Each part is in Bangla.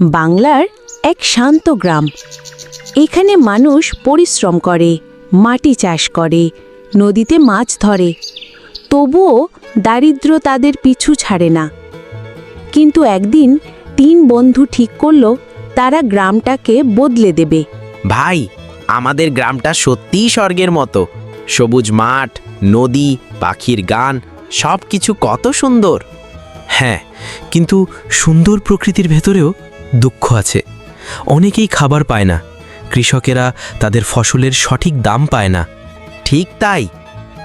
বাংলার এক শান্ত গ্রাম। এখানে মানুষ পরিশ্রম করে, মাটি চাষ করে, নদীতে মাছ ধরে। তবুও দারিদ্র তাদের পিছু ছাড়ে না। কিন্তু একদিন তিন বন্ধু ঠিক করল, তারা গ্রামটাকে বদলে দেবে। ভাই, আমাদের গ্রামটা সত্যিই স্বর্গের মতো। সবুজ মাঠ, নদী, পাখির গান সব কিছু কত সুন্দর। হ্যাঁ কিন্তু সুন্দর প্রকৃতির ভেতরেও দুঃখ আছে। অনেকেই খাবার পায় না। কৃষকেরা তাদের ফসলের সঠিক দাম পায় না। ঠিক তাই।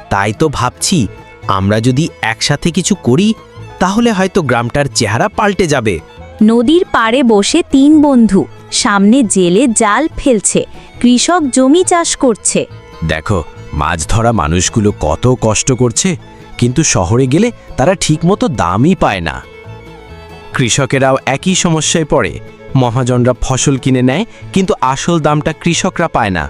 তাই তো ভাবছি আমরা যদি একসাথে কিছু করি তাহলে হয়তো গ্রামটার চেহারা পাল্টে যাবে। নদীর পাড়ে বসে তিন বন্ধু সামনে জেলে জাল ফেলছে কৃষক জমি চাষ করছে। দেখো মাছ ধরা মানুষগুলো কত কষ্ট করছে কিন্তু শহরে গেলে তারা ঠিকমতো দামই পায় না। কৃষকেরাও একই সমস্যায় পড়ে। মহাজনরা ফসল কিনে নেয় কিন্তু আসল দামটা কৃষকরা পায় না।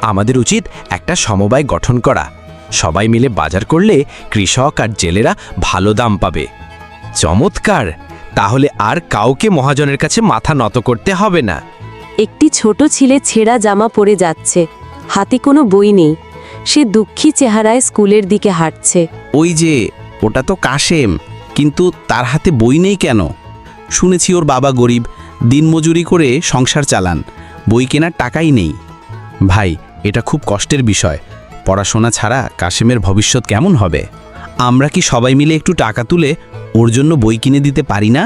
আমাদের উচিত একটা সমবায় গঠন করা। সবাই মিলে বাজার করলে কৃষক আর জেলেরা ভালো দাম পাবে। চমৎকার! তাহলে আর কাউকে মহাজনের কাছে মাথা নত করতে হবে না। একটি ছোট ছেলে ছেঁড়া জামা পরে যাচ্ছে। হাতে কোনো বই নেই। সে দুঃখী চেহারায় স্কুলের দিকে হাঁটছে। ওই যে ওটা তো কাশেম। কিন্তু তার হাতে বই নেই কেন? শুনেছি ওর বাবা গরিব দিনমজুরি করে সংসার চালান, বই কেনার টাকাই নেই। ভাই, এটা খুব কষ্টের বিষয়। পড়াশোনা ছাড়া কাশেমের ভবিষ্যৎ কেমন হবে? আমরা কি সবাই মিলে একটু টাকা তুলে ওর জন্য বই কিনে দিতে পারি না?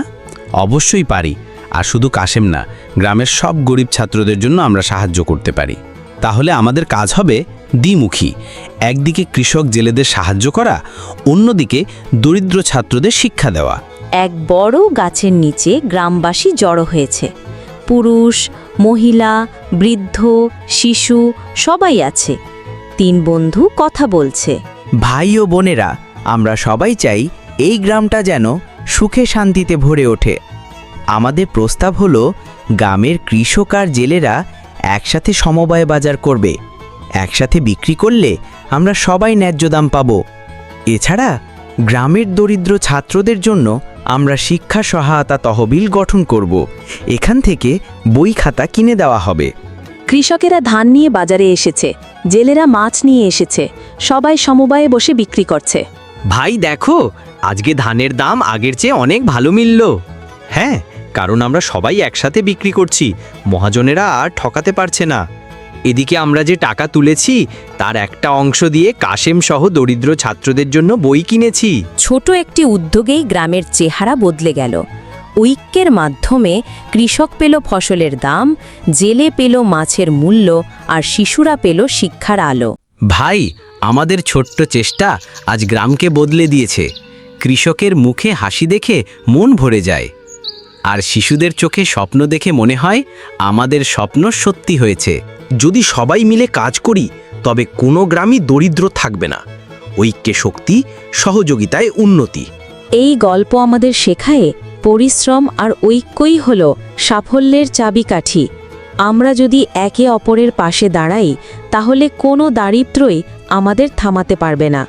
অবশ্যই পারি, আর শুধু কাশেম না, গ্রামের সব গরিব ছাত্রদের জন্য আমরা সাহায্য করতে পারি। তাহলে আমাদের কাজ হবে দ্বিমুখী। একদিকে কৃষক জেলেদের সাহায্য করা অন্যদিকে দরিদ্র ছাত্রদের শিক্ষা দেওয়া। এক বড় গাছের নিচে গ্রামবাসী জড়ো হয়েছে। পুরুষ মহিলা বৃদ্ধ শিশু সবাই আছে। তিন বন্ধু কথা বলছে। ভাই ও বোনেরা আমরা সবাই চাই এই গ্রামটা যেন সুখে শান্তিতে ভরে ওঠে। আমাদের প্রস্তাব হলো গ্রামের কৃষক আর জেলেরা একসাথে সমবায় বাজার করবে। একসাথে বিক্রি করলে আমরা সবাই ন্যায্য দাম পাব। এছাড়া গ্রামের দরিদ্র ছাত্রদের জন্য আমরা শিক্ষা সহায়তা তহবিল গঠন করব। এখান থেকে বই খাতা কিনে দেওয়া হবে। কৃষকেরা ধান নিয়ে বাজারে এসেছে জেলেরা মাছ নিয়ে এসেছে সবাই সমবায়ে বসে বিক্রি করছে। ভাই দেখো আজকে ধানের দাম আগের চেয়ে অনেক ভালো মিলল। হ্যাঁ কারণ আমরা সবাই একসাথে বিক্রি করছি মহাজনেরা আর ঠকাতে পারছে না। এদিকে আমরা যে টাকা তুলেছি তার একটা অংশ দিয়ে কাশেম সহ দরিদ্র ছাত্রদের জন্য বই কিনেছি। ছোট একটি উদ্যোগেই গ্রামের চেহারা বদলে গেল। ঐক্যের মাধ্যমে কৃষক পেল ফসলের দাম জেলে পেল মাছের মূল্য আর শিশুরা পেল শিক্ষার আলো। ভাই আমাদের ছোট্ট চেষ্টা আজ গ্রামকে বদলে দিয়েছে। কৃষকের মুখে হাসি দেখে মন ভরে যায়। আর শিশুদের চোখে স্বপ্ন দেখে মনে হয় আমাদের স্বপ্ন সত্যি হয়েছে। যদি সবাই মিলে কাজ করি, তবে কোনো গ্রামই দরিদ্র থাকবে না। ঐক্যে শক্তি, সহযোগিতায় উন্নতি। এই গল্প আমাদের শেখায় পরিশ্রম আর ঐক্যই হল সাফল্যের চাবিকাঠি। আমরা যদি একে অপরের পাশে দাঁড়াই, তাহলে কোনো দারিদ্রই আমাদের থামাতে পারবে না।